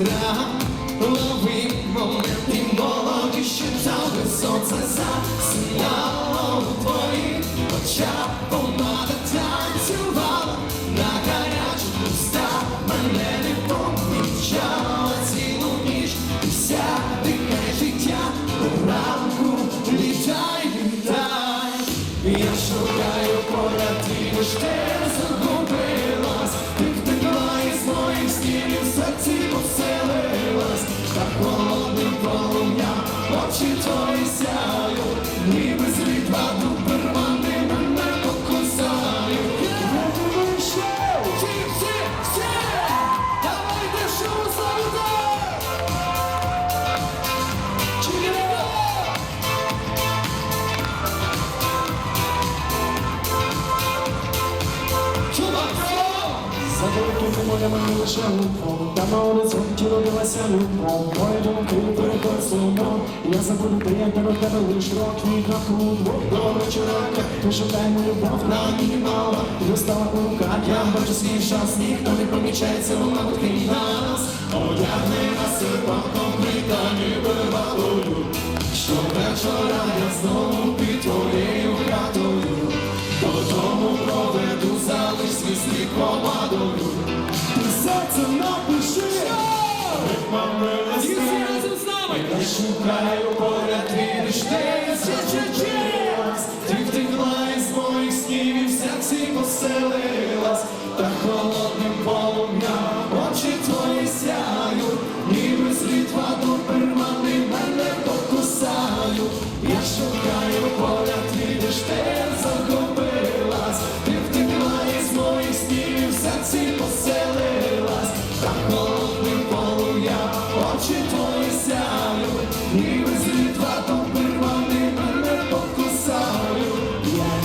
вітра, лови моменти молоді, ще там сонце засинало у твоїх очах, помада танцювала на гарячих устах, мене не помічала цілу ніч, і вся дихає життя до ранку, літай, літай, я шукаю поряд, ти ж ти загубилась, великими морями не лише лупом, та на горизонті родилася любов. Мої думки перекористуємо, я забуду прийняти до тебе лиш рок і крапку двох до вечора. Ти шукаємо любов на мінімала, ти стала у руках, я бачу свій шанс, ніхто не помічається, вона крім нас. Одягни на серпанком притані вибатою, що вечора я знову командою. Ти серце напиши, мами разом з нами. Я шукаю поряд віриш ти зачечилась. Ти втекла із моїх снів і в серці поселилась, та холодним полум'ям очі твої сяю, ніби слід ваду пермани мене покусають. Я шукаю поряд віриш ти.